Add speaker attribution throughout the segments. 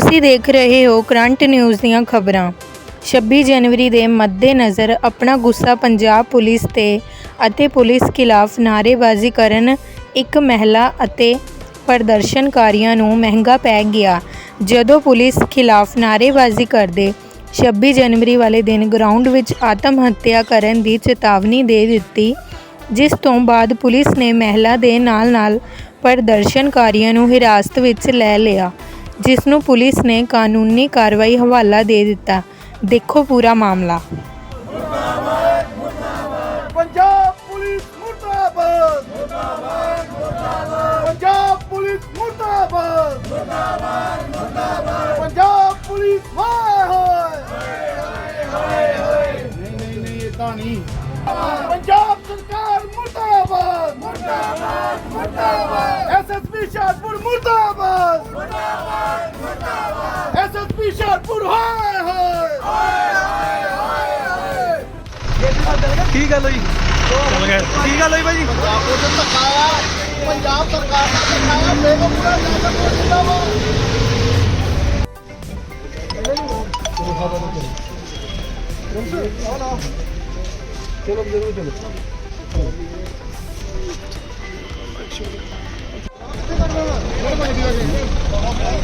Speaker 1: ਤੁਸੀਂ ਦੇਖ ਰਹੇ ਹੋ ਕਰੰਟ ਨਿਊਜ਼ ਦੀਆਂ ਖਬਰਾਂ। 26 ਜਨਵਰੀ ਦੇ ਮੱਦੇਨਜ਼ਰ ਆਪਣਾ ਗੁੱਸਾ ਪੰਜਾਬ ਪੁਲਿਸ ਤੇ ਅਤੇ ਪੁਲਿਸ ਖਿਲਾਫ ਨਾਅਰੇਬਾਜ਼ੀ ਕਰਨ ਇੱਕ ਮਹਿਲਾ ਅਤੇ ਪ੍ਰਦਰਸ਼ਨਕਾਰੀਆਂ ਨੂੰ ਮਹਿੰਗਾ ਪੈ ਗਿਆ। ਜਦੋਂ ਪੁਲਿਸ ਖਿਲਾਫ ਨਾਅਰੇਬਾਜ਼ੀ ਕਰਦੇ 26 ਜਨਵਰੀ ਵਾਲੇ ਦਿਨ ਗਰਾਊਂਡ ਵਿੱਚ ਆਤਮ ਹੱਤਿਆ ਕਰਨ ਦੀ ਚੇਤਾਵਨੀ ਦੇ ਦਿੱਤੀ, ਜਿਸ ਤੋਂ ਬਾਅਦ ਪੁਲਿਸ ਨੇ ਮਹਿਲਾ ਦੇ ਨਾਲ-ਨਾਲ ਪ੍ਰਦਰਸ਼ਨਕਾਰੀਆਂ ਨੂੰ ਹਿਰਾਸਤ ਵਿੱਚ ਲੈ ਲਿਆ। ਜਿਸ ਨੂੰ ਪੁਲਿਸ ਨੇ ਕਾਨੂੰਨੀ ਕਾਰਵਾਈ ਹਵਾਲਾ ਦੇ ਦਿੱਤਾ। ਦੇਖੋ ਪੂਰਾ ਮਾਮਲਾ।
Speaker 2: ਐਸਐਸਪੀ ਸ਼ਾਹਪੁਰ ਹਾਏ ਹਾਏ ਹਾਏ ਹਾਏ ਹਾਏ
Speaker 3: ਕੀ ਗੱਲ ਹੋਈ ਕੀ ਗੱਲ ਹੋਈ ਭਾਜੀ
Speaker 2: ਪੰਜਾਬ ਨੂੰ ਧੱਕਾਇਆ ਪੰਜਾਬ ਸਰਕਾਰ ਨੇ ਧੱਕਾਇਆ ਬੇਗਮਪੁਰਾ ਜਾਂਦਾ ਕੋਲ ਜਿੰਦਾ ਵਾ
Speaker 3: ਸਾਰੇ ਫੋਨ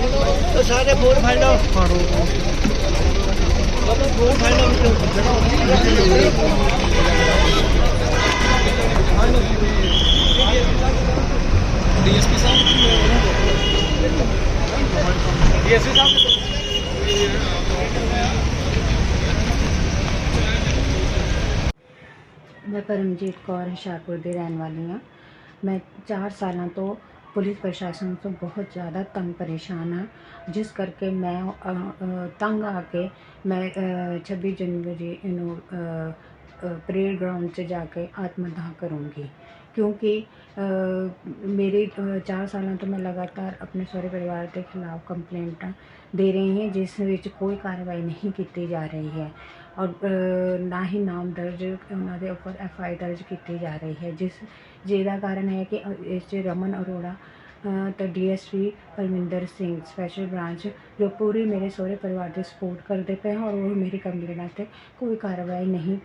Speaker 3: ਫੜ ਲਓ ਫਾੜੋ ਫੋਨ ਫੜ ਲਓ ਡੀਐਸਪੀ ਸਾਹਿਬ ਡੀਐਸਪੀ ਸਾਹਿਬ
Speaker 4: ਮੈਂ ਪਰਮਜੀਤ ਕੌਰ ਹੁਸ਼ਿਆਰਪੁਰ ਦੀ ਰਹਿਣ ਵਾਲੀ ਹਾਂ ਮੈਂ 4 ਸਾਲਾਂ ਤੋਂ ਪੁਲਿਸ ਪ੍ਰਸ਼ਾਸਨ ਤੋਂ ਬਹੁਤ ਜ਼ਿਆਦਾ ਤੰਗ ਪਰੇਸ਼ਾਨ ਹਾਂ। ਜਿਸ ਕਰਕੇ ਮੈਂ ਤੰਗ ਆ ਕੇ ਮੈਂ ਛੱਬੀ ਜਨਵਰੀ ਨੂੰ ਪਰੇਡ ਗਰਾਊਂਡ 'ਚ ਜਾ ਕੇ ਆਤਮਦਾਹ ਕਰੂੰਗੀ। ਕਿਉਂਕਿ ਮੇਰੇ ਚਾਰ ਸਾਲਾਂ ਤੋਂ ਮੈਂ ਲਗਾਤਾਰ ਆਪਣੇ ਸਹੁਰੇ ਪਰਿਵਾਰ ਦੇ ਖਿਲਾਫ ਕੰਪਲੇਂਟਾਂ ਦੇ ਰਹੀ ਹਾਂ, ਜਿਸ ਵਿੱਚ ਕੋਈ ਕਾਰਵਾਈ ਨਹੀਂ ਕੀਤੀ ਜਾ ਰਹੀ ਹੈ। ਔਰ ਨਾ ਹੀ ਨਾਮ ਦਰਜ, ਉਹਨਾਂ ਦੇ ਉੱਪਰ ਐਫ ਆਈ ਦਰਜ ਕੀਤੀ ਜਾ ਰਹੀ ਹੈ, ਜਿਸ, ਜਿਹਦਾ ਕਾਰਨ ਹੈ ਕਿ ਇਸ 'ਚ ਰਮਨ ਅਰੋੜਾ ਤੇ DSP Parminder Singh special branch ਜੋ ਪੂਰੀ ਮੇਰੇ ਸਹੁਰੇ ਪਰਿਵਾਰ ਦੀ ਸਪੋਰਟ ਕਰਦੇ ਪਏ ਹਨ ਔਰ ਉਹ ਮੇਰੀ ਕੰਪਲੇਂਟਾਂ 'ਤੇ ਕੋਈ ਕਾਰਵਾਈ ਨਹੀਂ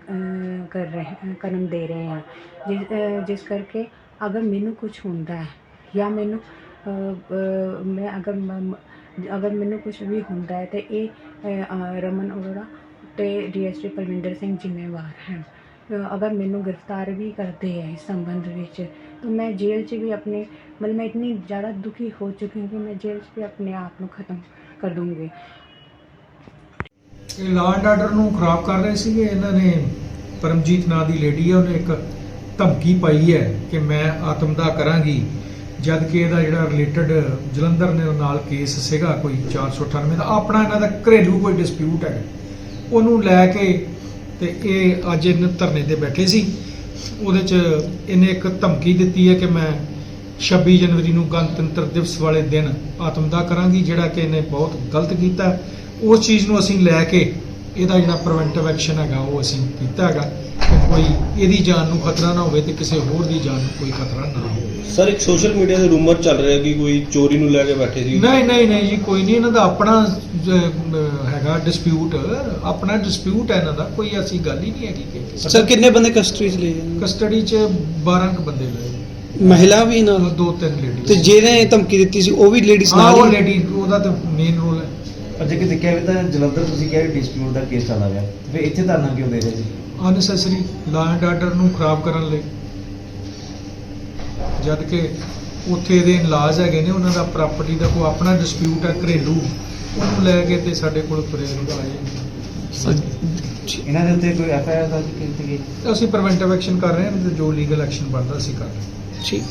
Speaker 4: ਕਰ ਰਹੇ ਕਰਨ ਦੇ ਰਹੇ ਹਨ ਜਿਸ ਜਿਸ ਕਰਕੇ ਅਗਰ ਮੈਨੂੰ ਕੁਝ ਹੁੰਦਾ ਹੈ ਜਾਂ ਮੈਨੂੰ ਮੈਂ ਅਗਰ ਅਗਰ ਮੈਨੂੰ ਕੁਝ ਵੀ ਹੁੰਦਾ ਹੈ ਤਾਂ ਇਹ ਅ, ਅ, ਰਮਨ ਅਰੋੜਾ ਤੇ ਡੀਐਸਪੀ ਪਰਮਿੰਦਰ ਸਿੰਘ ਜ਼ਿੰਮੇਵਾਰ ਹਨ ਅ, ਅਗਰ ਮੈਨੂੰ ਗ੍ਰਿਫਤਾਰ ਵੀ ਕਰਦੇ ਹੈ ਇਸ ਵਿੱਚ ਤਾਂ ਮੈਂ ਜੇਲ੍ਹ 'ਚ ਵੀ ਆਪਣੇ ਮਤਲਬ ਮੈਂ ਇਤਨੀ ਜ਼ਿਆਦਾ ਦੁਖੀ ਹੋ ਚੁੱਕੀ ਹਾਂ ਕਿ ਮੈਂ ਜੇਲ੍ਹ 'ਚ ਵੀ ਆਪਣੇ ਆਪ ਨੂੰ ਖਤਮ ਕਰ ਦੂੰਗੀ
Speaker 5: ਇਹ ਲਾਅ ਐਂਡ ਆਰਡਰ ਨੂੰ ਖਰਾਬ ਕਰ ਰਹੇ ਸੀਗੇ ਇਹਨਾਂ ਨੇ ਪਰਮਜੀਤ ਨਾਂ ਦੀ ਲੇਡੀ ਹੈ ਉਹਨੇ ਇੱਕ ਧਮਕੀ ਪਾਈ ਹੈ ਕਿ ਮੈਂ ਆਤਮਦਾਹ ਕਰਾਂਗੀ ਜਦ ਕਿ ਇਹਦਾ ਜਿਹੜਾ ਰਿਲੇਟਡ ਜਲੰਧਰ ਨੇ ਨਾਲ ਕੇਸ ਸੀਗਾ ਕੋਈ 498 ਦਾ ਆਪਣਾ ਇਹਨਾਂ ਦਾ ਘਰੇਲੂ ਕੋਈ ਡਿਸਪਿਊਟ ਹੈ। ਉਹਨੂੰ ਲੈ ਕੇ ਤੇ ਇਹ ਅੱਜ ਇਹਨਾਂ ਧਰਨੇ ਤੇ ਬੈਠੇ ਸੀ। ਉਹਦੇ ਚ ਇਹਨੇ ਇੱਕ ਧਮਕੀ ਦਿੱਤੀ ਹੈ ਕਿ ਮੈਂ 26 ਜਨਵਰੀ ਨੂੰ ਗਣਤੰਤਰ ਦਿਵਸ ਵਾਲੇ ਦਿਨ ਆਤਮਦਾਹ ਕਰਾਂਗੀ, ਜਿਹੜਾ ਕਿ ਇਹਨੇ ਬਹੁਤ ਗਲਤ ਕੀਤਾ। ਉਸ ਚੀਜ਼ ਨੂੰ ਅਸੀਂ ਲੈ ਕੇ ਇਹਦਾ ਜਿਹੜਾ ਪ੍ਰੀਵੈਂਟਿਵ ਐਕਸ਼ਨ ਹੈਗਾ, ਉਹ ਅਸੀਂ ਕੀਤਾ ਹੈਗਾ। ਕੋਈ ਇਹਦੀ ਜਾਨ ਨੂੰ ਖਤਰਾ ਨਾ ਹੋਵੇ ਤੇ ਕਿਸੇ ਹੋਰ ਦੀ ਜਾਨ ਨੂੰ ਕੋਈ ਖਤਰਾ ਨਾ ਹੋਵੇ।
Speaker 6: ਸਰ ਇੱਕ ਸੋਸ਼ਲ ਮੀਡੀਆ ਤੇ ਰੂਮਰ ਚੱਲ ਰਿਹਾ ਕਿ ਕੋਈ ਚੋਰੀ ਨੂੰ ਲੈ ਕੇ ਬੈਠੇ ਸੀ।
Speaker 5: ਨਹੀਂ ਨਹੀਂ ਨਹੀਂ ਜੀ ਕੋਈ ਨਹੀਂ। ਇਹਨਾਂ ਦਾ ਆਪਣਾ ਹੈਗਾ ਡਿਸਪਿਊਟ ਆਪਣਾ ਡਿਸਪਿਊਟ ਹੈ ਇਹਨਾਂ ਦਾ। ਕੋਈ ਐਸੀ ਗੱਲ ਹੀ ਨਹੀਂ ਹੈਗੀ ਕਿ
Speaker 6: ਸਰ ਕਿੰਨੇ ਬੰਦੇ ਕਸਟਡੀ ਚ ਲਏ
Speaker 5: ਕਸਟਡੀ 'ਚ 12 ਕੁ ਬੰਦੇ ਲਏ
Speaker 6: ਮਹਿਲਾ ਵੀ ਨਾਲ?
Speaker 5: ਦੋ ਤਿੰਨ ਲੇਡੀ
Speaker 6: ਤੇ ਜਿਹਨੇ ਧਮਕੀ ਦਿੱਤੀ ਸੀ ਉਹ ਵੀ ਲੇਡੀਜ਼
Speaker 5: ਹਾਂ
Speaker 6: ਨਾਲ
Speaker 5: ਉਹ? ਲੇਡੀ ਉਹਦਾ ਤਾਂ ਮੇਨ ਰੋਲ ਹੈ।
Speaker 7: ਅੱਜੇ ਕਿ ਦੇਖਿਆ ਵੀ ਤਾਂ ਜਲੰਧਰ ਤੁਸੀਂ ਕਿਹਾ ਡਿਸਪਿਊਟ ਦਾ ਕੇਸ ਚੱਲਦਾ ਰਿਹਾ। ਫਿਰ ਇੱਥੇ ਧਰਨਾ ਕਿਉਂ ਦੇ ਰਹੇ ਸੀ?
Speaker 5: ਅਨਸੈਸਰੀ ਲਾਅ ਐਂਡ ਆਰਡਰ ਨੂੰ ਖਰਾਬ ਕਰਨ ਲਈ। ਜਦ ਕਿ ਉੱਥੇ ਦੇ ਇਨਲਾਜ ਹੈਗੇ ਨੇ ਉਹਨਾਂ ਦਾ ਪ੍ਰਾਪਰਟੀ ਦਾ ਕੋਈ ਆਪਣਾ ਡਿਸਪਿਊਟ ਹੈ ਘਰੇਲੂ ਉਹਨੂੰ ਲੈ ਕੇ ਤੇ ਸਾਡੇ ਕੋਲ ਪ੍ਰੇਰ ਆਏ
Speaker 7: ਇਹਨਾਂ ਦੇ ਉੱਤੇ ਕੋਈ ਐਫ ਆਈ ਆਰ ਦਰਜ ਕੀਤੀ ਗਈ?
Speaker 5: ਅਸੀਂ ਪ੍ਰੀਵੈਂਟਿਵ ਐਕਸ਼ਨ ਕਰ ਰਹੇ ਹਾਂ ਤੇ ਜੋ ਲੀਗਲ ਐਕਸ਼ਨ ਬਣਦਾ ਅਸੀਂ ਕਰ ਰਹੇ ਹਾਂ।
Speaker 6: ਠੀਕ।